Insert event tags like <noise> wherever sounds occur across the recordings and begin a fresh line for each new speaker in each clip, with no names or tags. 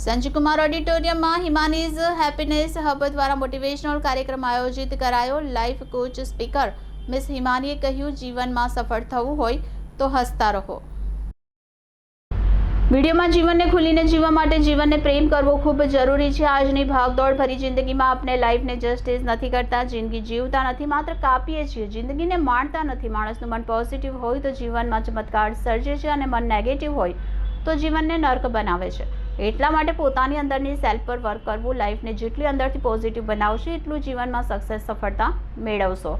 સંજયકુમાર ઓડિટોરિયમમાં Himani's happiness hub દ્વારા motivational કાર્યક્રમ આયોજિત કરાયો. લાઈફ કોચ સ્પીકર મિસ હિમાનીએ કહ્યું, જીવનમાં સફળ થવું હોય તો હસતા રહો. વિડીયોમાં જીવનને ખુલીને જીવવા માટે જીવનને પ્રેમ કરવો ખૂબ જરૂરી છે. આજની ભાગદોડ ભરી જિંદગીમાં આપણે લાઈફને જસ્ટિસ નથી કરતા, જિંદગી જીવતા નથી, માત્ર કાપીએ છીએ. જિંદગીને માણતા નથી. માણસનું મન પોઝિટિવ હોય તો જીવનમાં ચમત્કાર સર્જે છે અને મન નેગેટિવ હોય તો જીવનને નર્ક બનાવે છે. એટલા માટે પોતાની અંદરની સેલ્ફ પર વર્ક કરવું લાઈફને જેટલી અંદરથી પોઝિટિવ બનાવશે, એટલું જીવનમાં સક્સેસ સફળતા મેળવશો.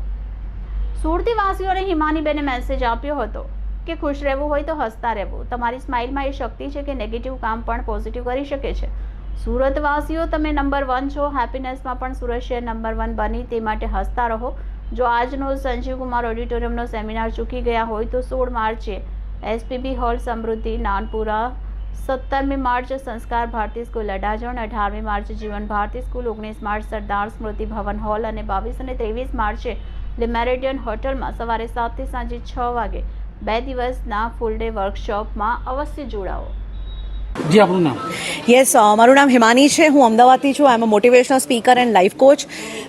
સુરતીવાસીઓને હિમાનીબેને મેસેજ આપ્યો હતો કે ખુશ રહેવું હોય તો હસતા રહેવું. તમારી સ્માઇલમાં એ શક્તિ છે કે નેગેટિવ કામ પણ પોઝિટિવ કરી શકે છે. સુરતવાસીઓ, તમે નંબર વન છો. હેપીનેસમાં પણ સુરત શહેર નંબર વન બની. તે માટે હસતા રહો. જો આજનો સંજીવ કુમાર ઓડિટોરિયમનો સેમિનાર ચૂકી ગયા હોય તો સોળ માર્ચે એસપીબી હોલ સમૃદ્ધિ, નાનપુરા સત્તરમી માર્ચ સંસ્કાર ભારતી સ્કૂલ અડાજણ અઢારમી માર્ચ જીવન ભારતી સ્કૂલ ઓગણીસ માર્ચ સરદાર સ્મૃતિ ભવન હોલ અને બાવીસ અને ત્રેવીસ માર્ચે લિમેરેડિયન હોટલમાં સવારે સાતથી સાંજે છ વાગે બે દિવસના ફૂલ ડે વર્કશોપમાં અવશ્ય જોડાઓ.
જી આપનું નામ?
યસ મારું નામ હિમાની છે. હું અમદાવાદથી છું. I am motivational speaker and life coach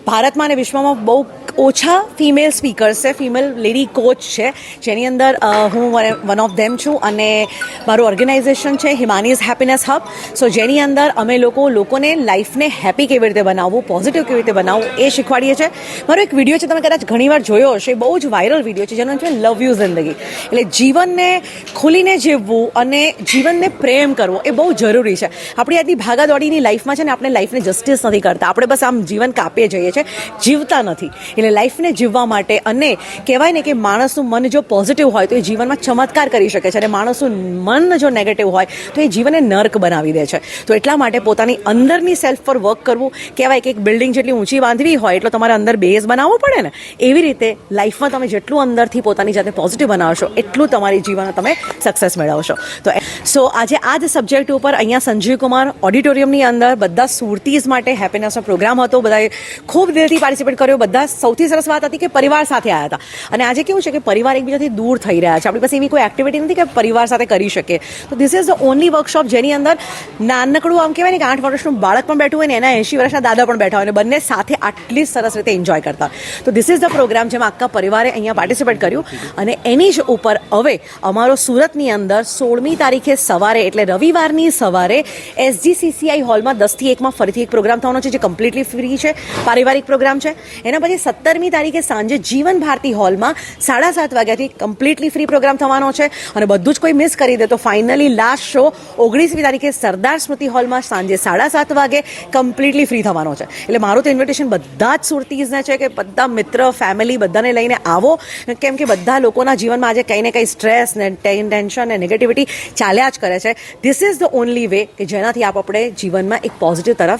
ભારતમાં અને વિશ્વમાં બહુ ઓછા ફિમેલ સ્પીકર્સ છે. ફિમેલ લેડી કોચ છે. જેની અંદર હું વન ઓફ ધેમ છું અને મારું ઓર્ગેનાઇઝેશન છે હિમાનીઝ હેપીનેસ હબ સો જેની અંદર અમે લોકો લોકોને લાઈફને હેપી કેવી રીતે બનાવવું પોઝિટિવ કેવી રીતે બનાવવું એ શીખવાડીએ છીએ. મારો એક વીડિયો છે, તમે કદાચ ઘણીવાર જોયો હશે. બહુ જ વાયરલ વીડિયો છે, જેનો છે લવ યુ જિંદગી એટલે જીવનને ખુલીને જીવવું અને જીવનને પ્રેમ કરવો એ બહુ જરૂરી છે. આપણી આજની ભાગાદોડીની લાઈફમાં છે ને, આપણે લાઈફને જસ્ટિસ નથી કરતા. આપણે બસ આમ જીવન કાપીએ જઈએ છીએ. જીવતા નથી. એટલે લાઈફને જીવવા માટે અને કહેવાય ને કે માણસનું મન જો પોઝિટિવ હોય તો એ જીવનમાં ચમત્કાર કરી શકે છે અને માણસનું મન જો નેગેટિવ હોય તો એ જીવનને નર્ક બનાવી દે છે. તો એટલા માટે પોતાની અંદરની સેલ્ફ પર વર્ક કરવું, કહેવાય કે એક બિલ્ડિંગ જેટલી ઊંચી બાંધવી હોય એટલો તમારે અંદર બેઝ બનાવવો પડે ને. એવી રીતે લાઈફમાં તમે જેટલું અંદરથી પોતાની જાતે પોઝિટિવ બનાવશો, એટલું તમારી જીવનમાં તમે સક્સેસ મેળવશો. તો સો આજે આ જ સબ્જેક્ટ ઉપર અહીંયા સંજીવ કુમાર ઓડિટોરિયમની અંદર બધા સુરતીઝ માટે હેપીનેસનો પ્રોગ્રામ હતો. બધાએ ખૂબ દિલથી પાર્ટિસિપેટ કર્યો. બધા સૌથી સરસ વાત હતી કે પરિવાર સાથે આવ્યા હતા. અને આજે કેવું છે કે પરિવાર એકબીજાથી દૂર થઈ રહ્યા છે. આપણી પાસે એવી કોઈ એક્ટિવિટી નથી કે પરિવાર સાથે કરી શકીએ તો this is the only workshop જેની અંદર નાનકડું આમ કહેવાય ને કે આઠ વર્ષનું બાળક પણ બેઠું હોય ને એના એંશી વર્ષના દાદા પણ બેઠા હોય અને બંને સાથે આટલી સરસ રીતે એન્જોય કરતા. તો ધીસ ઇઝ ધ પ્રોગ્રામ જેમાં આખા પરિવારે અહીંયા પાર્ટિસિપેટ કર્યું. અને એની જ ઉપર હવે અમારો સુરતની અંદર સોળમી તારીખે સવારે એટલે રવિવારની સવારે એસજીસીસીઆઈ હોલમાં દસથી એકમાં ફરીથી એક પ્રોગ્રામ થવાનો છે જે કમ્પ્લીટલી ફ્રી છે. પારિવારિક પ્રોગ્રામ છે. એના પછી સત્તરમી તારીખે સાંજે જીવન ભારતી હોલમાં સાડા સાત વાગ્યાથી કમ્પ્લીટલી ફ્રી પ્રોગ્રામ થવાનો છે અને બધું જ કોઈ મિસ કરી દે તો ફાઇનલી લાસ્ટ શો ઓગણીસમી તારીખે સરદાર સ્મૃતિ હોલમાં સાંજે સાડા સાત વાગે કમ્પ્લીટલી ફ્રી થવાનો છે. એટલે મારું તો ઇન્વિટેશન બધા જ સુરતીઝને છે કે બધા મિત્ર ફેમિલી બધાને લઈને આવો. કેમ કે બધા લોકોના જીવનમાં આજે કંઈ ને કંઈ સ્ટ્રેસ ને ટેન્શન ને નેગેટિવિટી ચાલ્યા જ કરે છે. This is the only way કે જેનાથી આપ આપણે જીવનમાં એક પોઝિટિવ તરફ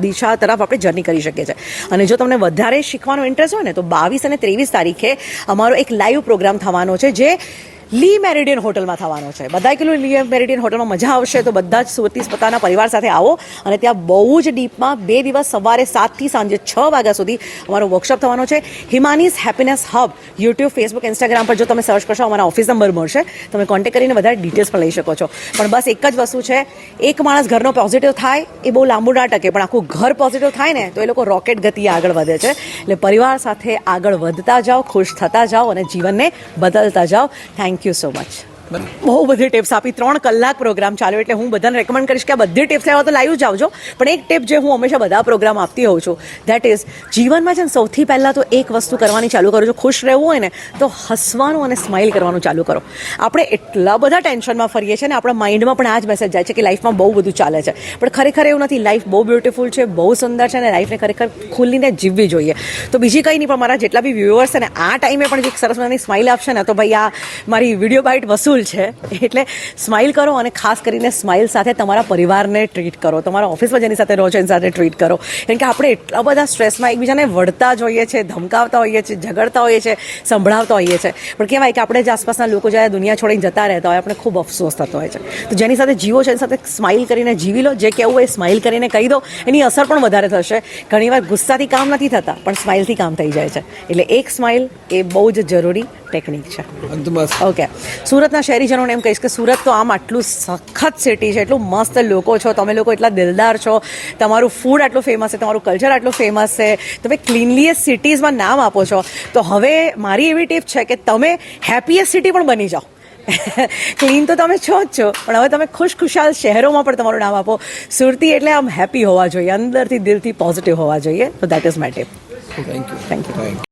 દિશા તરફ આપણે જર્ની કરી શકીએ છીએ. અને જો તમને વધારે શીખવાનો ઇન્ટરેસ્ટ હોય ને તો બાવીસ અને ત્રેવીસ તારીખે અમારો એક લાઈવ પ્રોગ્રામ થવાનો છે, જે લી મેરિડિયન હોટલમાં થવાનો છે. બધા કિલો લી મેરિડિયન હોટલમાં મજા આવશે તો બધા જ સુરતીસ પોતાના પરિવાર સાથે આવો અને ત્યાં બહુ જ ડીપમાં બે દિવસ સવારે સાતથી સાંજે છ વાગ્યા સુધી અમારો વર્કશોપ થવાનો છે. Himani's happiness hub YouTube Facebook Instagram પર જો તમે સર્ચ કરશો અમારા ઓફિસ નંબર મળશે. તમે કોન્ટેક્ટ કરીને વધારે ડિટેલ્સ પણ લઈ શકો છો. પણ બસ એક જ વસ્તુ છે, એક માણસ ઘરનો પોઝિટિવ થાય એ બહુ લાંબુ ના ટકે પણ આખું ઘર પોઝિટિવ થાય ને તો એ લોકો રોકેટ ગતિએ આગળ વધે છે. એટલે પરિવાર સાથે આગળ વધતા જાઓ, ખુશ થતા જાઓ અને જીવનને બદલતા જાઓ. થેન્ક યુ સો મચ બહુ બધી ટિપ્સ આપી. ત્રણ કલાક પ્રોગ્રામ ચાલ્યો એટલે હું બધાને રેકમેન્ડ કરીશ કે આ બધી ટિપ્સ આવ્યા તો લાઈવ જ આવજો. પણ એક ટિપ જે હું હંમેશા બધા પ્રોગ્રામ આપતી હોઉં છું દેટ ઇઝ જીવનમાં છે ને સૌથી પહેલાં તો એક વસ્તુ કરવાની ચાલુ કરો. જો ખુશ રહેવું હોય ને, તો હસવાનું અને સ્માઇલ કરવાનું ચાલુ કરો. આપણે એટલા બધા ટેન્શનમાં ફરીએ છીએ ને, આપણા માઇન્ડમાં પણ આ જ મેસેજ જાય છે કે લાઈફમાં બહુ બધું ચાલે છે. પણ ખરેખર એવું નથી. લાઈફ બહુ બ્યુટિફુલ છે, બહુ સુંદર છે અને લાઈફને ખરેખર ખુલીને જીવવી જોઈએ. તો બીજી કંઈ નહીં, પણ મારા જેટલા બી વ્યુઅર્સ છે ને, આ ટાઈમે પણ જે સરસ મજાની સ્માઇલ આપશે ને, તો ભાઈ આ મારી વીડિયો બાઇટ વસૂલ છે. એટલે સ્માઇલ કરો અને ખાસ કરીને સ્માઇલ સાથે તમારા પરિવારને ટ્રીટ કરો. તમારા ઓફિસમાં જેની સાથે રહો છો, એની સાથે ટ્રીટ કરો. કેમ કે આપણે એટલા બધા સ્ટ્રેસમાં એકબીજાને વળતા જ હોઈએ છીએ, ધમકાવતા હોઈએ છીએ, ઝઘડતા હોઈએ છીએ, સંભળાવતા હોઈએ છીએ. પણ કહેવાય કે આપણે જે આસપાસના લોકો જ્યારે દુનિયા છોડીને જતા રહેતા હોય, આપણે ખૂબ અફસોસ થતો હોય છે. તો જેની સાથે જીવો છે, એની સાથે સ્માઇલ કરીને જીવી લો. જે કહેવું એ સ્માઇલ કરીને કહી દો. એની અસર પણ વધારે થશે. ઘણીવાર ગુસ્સાથી કામ નથી થતા, પણ સ્માઇલથી કામ થઈ જાય છે. એટલે એક સ્માઇલ એ બહુ જ જરૂરી ટેકનિક છે. ઓકે સુરતના શહેરીજનોને એમ કહીશ કે સુરત તો આમ આટલું સખત સિટી છે એટલું મસ્ત લોકો છો તમે લોકો એટલા દિલદાર છો તમારું ફૂડ આટલું ફેમસ છે તમારું કલ્ચર આટલું ફેમસ છે તમે ક્લીનલીએસ્ટ સિટીઝમાં નામ આપો છો. તો હવે મારી એવી ટીપ છે કે તમે હેપીએસ્ટ સિટી પણ બની જાઓ. <laughs> ક્લીન તો તમે છો જ છો પણ હવે તમે ખુશ ખુશાલ શહેરોમાં પણ તમારું નામ આપો. સુરતી એટલે આમ હેપી હોવા જોઈએ અંદરથી દિલથી પોઝિટિવ હોવા જોઈએ. તો that is my tip thank you
thank you